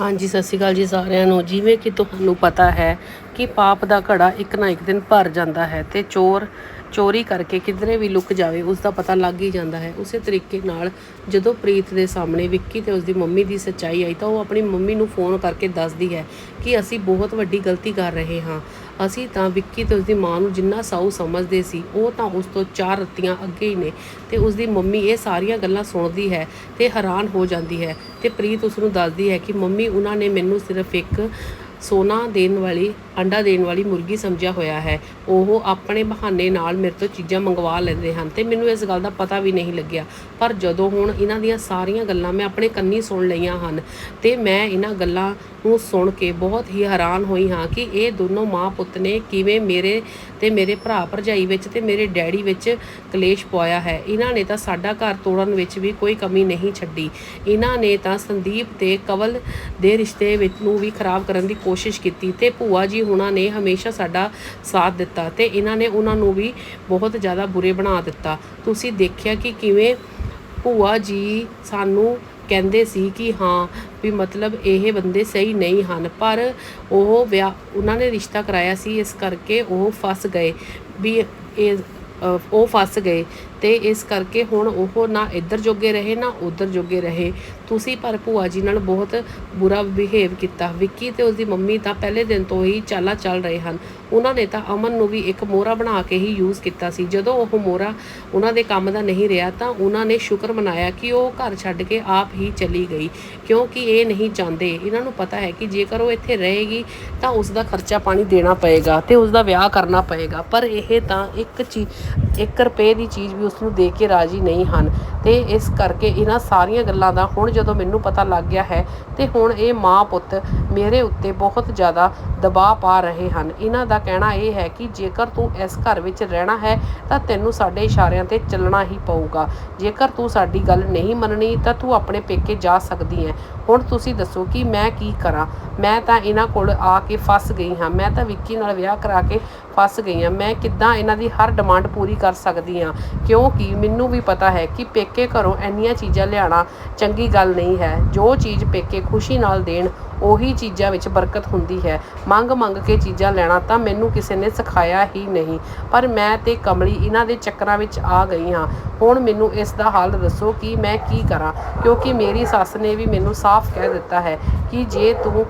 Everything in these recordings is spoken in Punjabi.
ਹਾਂਜੀ, ਸਤਿ ਸ਼੍ਰੀ ਅਕਾਲ ਜੀ ਸਾਰਿਆਂ ਨੂੰ। ਜਿਵੇਂ ਕਿ ਤੁਹਾਨੂੰ ਪਤਾ ਹੈ ਕਿ ਪਾਪ ਦਾ ਘੜਾ ਇੱਕ ਨਾ ਇੱਕ ਦਿਨ ਭਰ ਜਾਂਦਾ ਹੈ ਤੇ ਚੋਰ ਚੋਰੀ ਕਰਕੇ ਕਿਧਰੇ ਵੀ ਲੁਕ ਜਾਵੇ ਉਸ ਦਾ ਪਤਾ ਲੱਗ ਹੀ ਜਾਂਦਾ ਹੈ। ਉਸੇ ਤਰੀਕੇ ਨਾਲ ਜਦੋਂ ਪ੍ਰੀਤ ਦੇ ਸਾਹਮਣੇ ਵਿੱਕੀ ਤੇ ਉਸਦੀ ਮੰਮੀ ਦੀ ਸੱਚਾਈ ਆਈ ਤਾਂ ਉਹ ਆਪਣੀ ਮੰਮੀ ਨੂੰ ਫੋਨ ਕਰਕੇ ਦੱਸਦੀ ਹੈ ਕਿ ਅਸੀਂ ਬਹੁਤ ਵੱਡੀ ਗਲਤੀ ਕਰ ਰਹੇ ਹਾਂ। ਅਸੀਂ ਤਾਂ ਵਿੱਕੀ ਤੇ ਉਸਦੀ ਮਾਂ ਨੂੰ ਜਿੰਨਾ ਸਾਊ ਸਮਝਦੇ ਸੀ, ਉਹ ਤਾਂ ਉਸ ਤੋਂ ਚਾਰ ਰੱਤੀਆਂ ਅੱਗੇ ਹੀ ਨੇ ਤੇ ਉਸਦੀ ਮੰਮੀ ਇਹ ਸਾਰੀਆਂ ਗੱਲਾਂ ਸੁਣਦੀ ਹੈ ਤੇ ਹੈਰਾਨ ਹੋ ਜਾਂਦੀ ਹੈ ਤੇ ਪ੍ਰੀਤ ਉਸ ਨੂੰ ਦੱਸਦੀ ਹੈ ਕਿ ਮੰਮੀ, ਉਹਨਾਂ ਨੇ ਮੈਨੂੰ ਸਿਰਫ ਇੱਕ ਸੋਨਾ ਦੇਣ ਵਾਲੀ, ਅੰਡਾ ਦੇਣ ਵਾਲੀ ਮੁਰਗੀ ਸਮਝਿਆ ਹੋਇਆ ਹੈ। ਉਹ ਆਪਣੇ ਬਹਾਨੇ ਨਾਲ ਮੇਰੇ ਤੋਂ ਚੀਜ਼ਾਂ ਮੰਗਵਾ ਲੈਂਦੇ ਹਨ ਤੇ ਮੈਨੂੰ ਇਸ ਗੱਲ ਦਾ ਪਤਾ ਵੀ ਨਹੀਂ ਲੱਗਿਆ। ਪਰ ਜਦੋਂ ਹੁਣ ਇਹਨਾਂ ਦੀਆਂ ਸਾਰੀਆਂ ਗੱਲਾਂ ਮੈਂ ਆਪਣੇ ਕੰਨੀ ਸੁਣ ਲਈਆਂ ਹਨ ਤੇ ਮੈਂ ਇਹਨਾਂ ਗੱਲਾਂ ਨੂੰ ਸੁਣ ਕੇ ਬਹੁਤ ਹੀ ਹੈਰਾਨ ਹੋਈ ਹਾਂ ਕਿ ਇਹ ਦੋਨੋਂ ਮਾਂ ਪੁੱਤ ਨੇ ਕਿਵੇਂ ਮੇਰੇ ਤੇ ਮੇਰੇ ਭਰਾ ਭਰਜਾਈ ਵਿੱਚ ਤੇ ਮੇਰੇ ਡੈਡੀ ਵਿੱਚ ਕਲੇਸ਼ ਪਵਾਇਆ ਹੈ। ਇਹਨਾਂ ਨੇ ਤਾਂ ਸਾਡਾ ਘਰ ਤੋੜਨ ਵਿੱਚ ਵੀ ਕੋਈ ਕਮੀ ਨਹੀਂ ਛੱਡੀ। ਇਹਨਾਂ ਨੇ ਤਾਂ ਸੰਦੀਪ ਤੇ ਕਵਲ ਦੇ ਰਿਸ਼ਤੇ ਵਿੱਚ ਨੂੰ ਵੀ ਖਰਾਬ ਕਰਨ ਦੀ ਕੋਸ਼ਿਸ਼ ਕੋਸ਼ਿਸ਼ ਕੀਤੀ ਤੇ ਭੂਆ ਜੀ ਹੁਣਾਂ ਨੇ ਹਮੇਸ਼ਾ ਸਾਡਾ ਸਾਥ ਦਿੱਤਾ ਤੇ ਇਹਨਾਂ ਨੇ ਉਹਨਾਂ ਨੂੰ ਵੀ ਬਹੁਤ ਜ਼ਿਆਦਾ ਬੁਰੇ ਬਣਾ ਦਿੱਤਾ। ਤੁਸੀਂ ਦੇਖਿਆ ਕਿ ਕਿਵੇਂ ਭੂਆ ਜੀ ਸਾਨੂੰ ਕਹਿੰਦੇ ਸੀ ਕਿ ਹਾਂ ਵੀ ਮਤਲਬ ਇਹ ਬੰਦੇ ਸਹੀ ਨਹੀਂ ਹਨ, ਪਰ ਉਹ ਵਿਆਹ ਉਹਨਾਂ ਨੇ ਰਿਸ਼ਤਾ ਕਰਾਇਆ ਸੀ, ਇਸ ਕਰਕੇ ਉਹ ਫਸ ਗਏ ਵੀ ਇਹ ਉਹ ਫਸ ਗਏ। ਤੇ ਇਸ ਕਰਕੇ ਹੁਣ ਉਹ ਨਾ ਇੱਧਰ ਜੋਗੇ ਰਹੇ, ਨਾ ਉੱਧਰ ਜੋਗੇ ਰਹੇ। ਤੁਸੀਂ ਪਰ ਭੂਆ ਜੀ ਨਾਲ ਬਹੁਤ ਬੁਰਾ ਬਿਹੇਵ ਕੀਤਾ। ਵਿੱਕੀ ਤੇ ਉਸਦੀ ਮੰਮੀ ਤਾਂ ਪਹਿਲੇ ਦਿਨ ਤੋਂ ਹੀ ਚਾਲਾ ਚੱਲ ਰਹੇ ਹਨ। ਉਹਨਾਂ ਨੇ ਤਾਂ ਅਮਨ ਨੂੰ ਵੀ ਇੱਕ ਮੋਹਰਾ ਬਣਾ ਕੇ ਹੀ ਯੂਜ਼ ਕੀਤਾ ਸੀ। ਜਦੋਂ ਉਹ ਮੋਹਰਾ ਉਹਨਾਂ ਦੇ ਕੰਮ ਦਾ ਨਹੀਂ ਰਿਹਾ ਤਾਂ ਉਹਨਾਂ ਨੇ ਸ਼ੁਕਰ ਮਨਾਇਆ ਕਿ ਉਹ ਘਰ ਛੱਡ ਕੇ ਆਪ ਹੀ ਚਲੀ ਗਈ। ਕਿਉਂਕਿ ਇਹ ਨਹੀਂ ਚਾਹੁੰਦੇ। ਇਹਨਾਂ ਨੂੰ ਪਤਾ ਹੈ ਕਿ ਜੇਕਰ ਉਹ ਇੱਥੇ ਰਹੇਗੀ ਤਾਂ ਉਸ ਦਾ ਖਰਚਾ ਪਾਣੀ ਦੇਣਾ ਪਏਗਾ ਤੇ ਉਸ ਦਾ ਵਿਆਹ ਕਰਨਾ ਪਏਗਾ। ਪਰ ਇਹ ਤਾਂ ਇੱਕ ਚੀਜ਼ 1 ਰੁਪਏ ਦੀ ਚੀਜ਼ ਵੀ ਉਸ ਨੂੰ ਦੇ ਕੇ ਰਾਜੀ ਨਹੀਂ ਹਨ। ਤੇ ਇਸ ਕਰਕੇ ਇਹਨਾਂ ਸਾਰੀਆਂ ਗੱਲਾਂ ਦਾ ਹੁਣ ਜਦੋਂ ਮੈਨੂੰ ਪਤਾ ਲੱਗ ਗਿਆ ਹੈ, ਤੇ ਹੁਣ ਇਹ ਮਾਂ ਪੁੱਤ ਮੇਰੇ ਉੱਤੇ ਬਹੁਤ ਜ਼ਿਆਦਾ ਦਬਾਅ ਪਾ ਰਹੇ ਹਨ। ਇਹਨਾਂ ਦਾ ਕਹਿਣਾ ਇਹ ਹੈ ਕਿ ਜੇਕਰ ਤੂੰ ਇਸ ਘਰ ਵਿੱਚ ਰਹਿਣਾ ਹੈ, ਤਾਂ ਤੈਨੂੰ ਸਾਡੇ ਇਸ਼ਾਰਿਆਂ ਤੇ ਚੱਲਣਾ ਹੀ ਪਊਗਾ। ਜੇਕਰ ਤੂੰ ਸਾਡੀ ਗੱਲ ਨਹੀਂ ਮੰਨਣੀ, ਤਾਂ ਤੂੰ ਆਪਣੇ ਪੇਕੇ ਜਾ ਸਕਦੀ ਹੈ। ਹੁਣ ਤੁਸੀਂ ਦੱਸੋ ਕਿ ਮੈਂ ਕੀ ਕਰਾਂ? ਮੈਂ ਤਾਂ ਇਹਨਾਂ ਕੋਲ ਆ ਕੇ ਫਸ ਗਈ ਹਾਂ। ਮੈਂ ਤਾਂ ਵਿੱਕੀ ਨਾਲ ਵਿਆਹ ਕਰਾ ਕੇ ਫਸ ਗਈ ਹਾਂ। ਮੈਂ ਕਿੱਦਾਂ ਇਹਨਾਂ ਦੀ ਹਰ ਡਿਮਾਂਡ ਪੂਰੀ ਕਰ ਸਕਦੀ ਹਾਂ? ਕਿਉਂ ਕਿਉਂਕਿ ਮੈਨੂੰ ਵੀ ਪਤਾ ਹੈ ਕਿ ਪੇਕੇ ਘਰੋਂ ਇੰਨੀਆਂ ਚੀਜ਼ਾਂ ਲਿਆਉਣਾ ਚੰਗੀ ਗੱਲ ਨਹੀਂ ਹੈ। ਜੋ ਚੀਜ਼ ਪੇਕੇ ਖੁਸ਼ੀ ਨਾਲ ਦੇਣ, ਉਹੀ ਚੀਜ਼ਾਂ ਵਿੱਚ ਬਰਕਤ ਹੁੰਦੀ ਹੈ। ਮੰਗ ਮੰਗ ਕੇ ਚੀਜ਼ਾਂ ਲੈਣਾ ਤਾਂ ਮੈਨੂੰ ਕਿਸੇ ਨੇ ਸਿਖਾਇਆ ਹੀ ਨਹੀਂ। ਪਰ ਮੈਂ ਤੇ ਕਮਲੀ ਇਹਨਾਂ ਦੇ ਚੱਕਰਾਂ ਵਿੱਚ ਆ ਗਈ ਹਾਂ। ਹੁਣ ਮੈਨੂੰ ਇਸ ਦਾ ਹੱਲ ਦੱਸੋ ਕਿ ਮੈਂ ਕੀ ਕਰਾਂ? ਕਿਉਂਕਿ ਮੇਰੀ ਸੱਸ ਨੇ ਵੀ ਮੈਨੂੰ ਸਾਫ਼ ਕਹਿ ਦਿੱਤਾ ਹੈ ਕਿ ਜੇ ਤੂੰ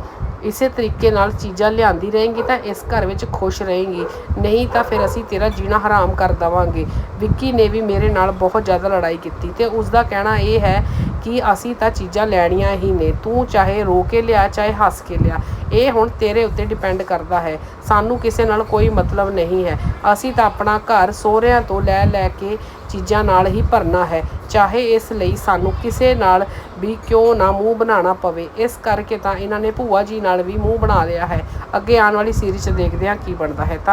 ਇਸੇ ਤਰੀਕੇ ਨਾਲ ਚੀਜ਼ਾਂ ਲਿਆਂਦੀ ਰਹੇਂਗੀ ਤਾਂ ਇਸ ਘਰ ਵਿੱਚ ਖੁਸ਼ ਰਹੇਂਗੀ। ਨਹੀਂ ਤਾਂ ਫਿਰ ਅਸੀਂ ਤੇਰਾ ਜੀਣਾ ਹਰਾਮ ਕਰ ਦਵਾਂਗੇ। ਵਿੱਕੀ ਨੇ ਵੀ ਮੇਰੇ ਨਾਲ ਬਹੁਤ ਜ਼ਿਆਦਾ ਲੜਾਈ ਕੀਤੀ ਤੇ ਉਸ ਦਾ ਕਹਿਣਾ ਇਹ ਹੈ ਕਿ ਅਸੀਂ ਤਾਂ ਚੀਜ਼ਾਂ ਲੈਣੀਆਂ ਹੀ ਨੇ। ਤੂੰ ਚਾਹੇ ਰੋ ਕੇ ਲਿਆ, ਚਾਹੇ ਹੱਸ ਕੇ ਲਿਆ। ਇਹ ਹੁਣ ਤੇਰੇ ਉੱਤੇ ਡਿਪੈਂਡ ਕਰਦਾ ਹੈ। ਸਾਨੂੰ ਕਿਸੇ ਨਾਲ ਕੋਈ ਮਤਲਬ ਨਹੀਂ ਹੈ। ਅਸੀਂ ਤਾਂ ਆਪਣਾ ਘਰ ਸਹੁਰਿਆਂ ਤੋਂ ਲੈ ਲੈ ਕੇ ਚੀਜ਼ਾਂ ਨਾਲ ਹੀ ਭਰਨਾ ਹੈ। ਚਾਹੇ ਇਸ ਲਈ ਸਾਨੂੰ ਕਿਸੇ ਨਾਲ ਵੀ ਕਿਉਂ ਨਾ ਮੂੰਹ ਬਣਾਉਣਾ ਪਵੇ। ਇਸ ਕਰਕੇ ਤਾਂ ਇਹਨਾਂ ਨੇ ਭੂਆ ਜੀ ਨਾਲ ਵੀ ਮੂੰਹ ਬਣਾ ਲਿਆ ਹੈ। ਅੱਗੇ ਆਉਣ ਵਾਲੀ ਸੀਰੀਜ਼ 'ਚ ਦੇਖਦੇ ਹਾਂ ਕੀ ਬਣਦਾ ਹੈ। ਤਾਂ